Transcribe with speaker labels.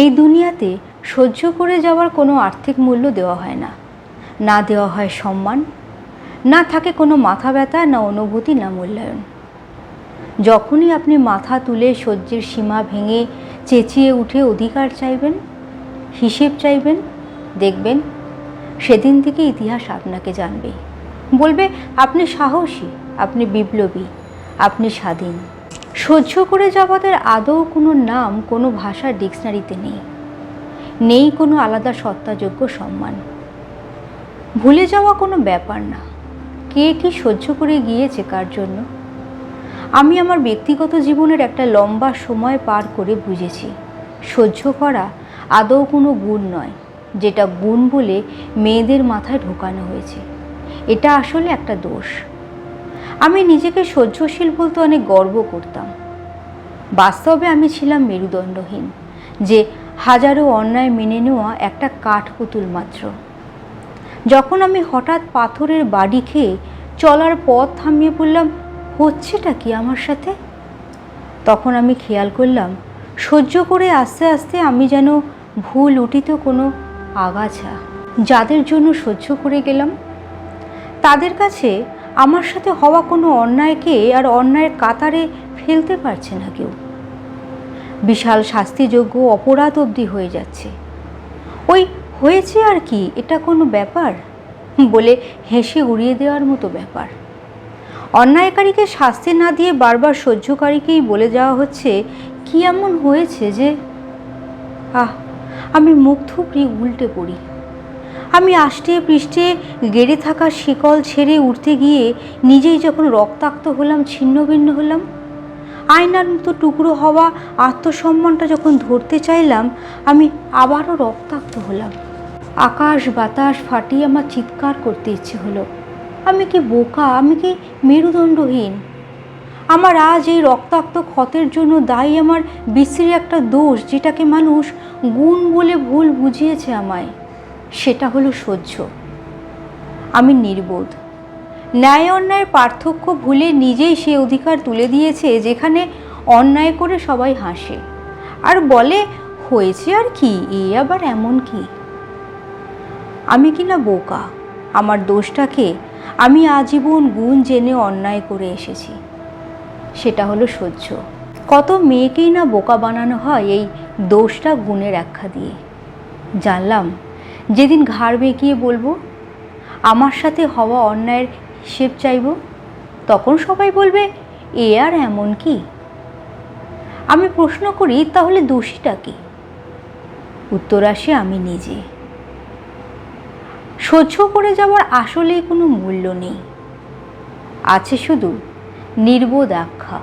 Speaker 1: এই দুনিয়াতে সহ্য করে যাওয়ার কোনো আর্থিক মূল্য দেওয়া হয় না। না দেওয়া হয় সম্মান, না থাকে কোনো মাথা ব্যথা, না অনুভূতি, না মূল্যায়ন। যখনই আপনি মাথা তুলে সহ্যের সীমা ভেঙে চেঁচিয়ে উঠে অধিকার চাইবেন, হিসেব চাইবেন, দেখবেন, সেদিন থেকে ইতিহাস আপনাকে জানবে। বলবে, আপনি সাহসী, আপনি বিপ্লবী, আপনি স্বাধীন। সহ্য করে যাওয়াদের আদৌ কোনো নাম কোনো ভাষার ডিকশনারিতে নেই। নেই কোনো আলাদা সত্তাযোগ্য সম্মান। ভুলে যাওয়া কোনো ব্যাপার না। কে কি সহ্য করে গিয়েছে কার জন্য? আমি আমার ব্যক্তিগত জীবনের একটা লম্বা সময় পার করে বুঝেছি, সহ্য করা আদৌ কোনো গুণ নয়, যেটা গুণ বলে মেয়েদের মাথায় ঢোকানো হয়েছে। এটা আসলে একটা দোষ। আমি নিজেকে সহ্যশীল বলতে অনেক গর্ব করতাম। বাস্তবে আমি ছিলাম মেরুদণ্ডহীন, যে হাজারো অন্যায় মেনে নেওয়া একটা কাঠ পুতুল মাত্র। যখন আমি হঠাৎ পাথরের বাড়ি খেয়ে চলার পথ থামিয়ে বললাম হচ্ছেটা কি আমার সাথে? তখন আমি খেয়াল করলাম, সহ্য করে আস্তে আস্তে আমি যেন ভুল উঠিত কোনো আগাছা, যাদের জন্য সহ্য করে গেলাম। তাদের কাছে আমার সাথে হওয়া কোনো অন্যায়কে আর অন্যায়ের কাতারে ফেলতে পারছে না কেউ। বিশাল শাস্তিযোগ্য অপরাধ অবধি হয়ে যাচ্ছে। ওই হয়েছে আর কি, এটা কোনো ব্যাপার? বলে হেসে উড়িয়ে দেওয়ার মতো ব্যাপার। অন্যায়কারীকে শাস্তি না দিয়ে বারবার সহ্যকারীকেই বলে যাওয়া হচ্ছে, কি এমন হয়েছে যে, আহ, আমি মুখ থুবড়ি উল্টে পড়ি। আমি আষ্টে পৃষ্ঠে গেড়ে থাকা শিকল ছেড়ে উঠতে গিয়ে নিজেই যখন রক্তাক্ত হলাম, ছিন্নভিন্ন হলাম। আয়নার মতো টুকরো হওয়া আত্মসম্মানটা যখন ধরতে চাইলাম, আমি আবারও রক্তাক্ত হলাম। আকাশ বাতাস ফাটিয়ে আমার চিৎকার করতে ইচ্ছে হলো। আমি কি বোকা? আমি কি মেরুদণ্ডহীন? আমার আজ এই রক্তাক্ত ক্ষতের জন্য দায়ী আমার বিশ্রী একটা দোষ, যেটাকে মানুষ গুণ বলে ভুল বুঝিয়েছে আমায়। সেটা হলো সহ্য। আমি নির্বোধ। ন্যায় অন্যায়ের পার্থক্য ভুলে নিজেই সে অধিকার তুলে দিয়েছে যেখানে অন্যায় করে সবাই হাসে। আর বলে, হয়েছে আর কি, এ আবার এমন কি? আমি কি না বোকা? আমার দোষটাকে আমি আজীবন গুণ জেনে অন্যায় করে এসেছি। সেটা হলো সহ্য। কত মেয়েকেই না বোকা বানানো হয় এই দোষটা গুণের আখ্যা দিয়ে। জানলাম যেদিন ঘাড় বেঁকিয়ে বলব, আমার সাথে হওয়া অন্যায়ের হিসেব চাইব, তখন সবাই বলবে, এ আর এমন কি? আমি প্রশ্ন করি, তাহলে দোষীটা কি? উত্তর আসে, আমি নিজে। সহ্য করে যাওয়ার আসলেই কোনো মূল্য নেই। আছে শুধু নির্বোধ আখ্যা।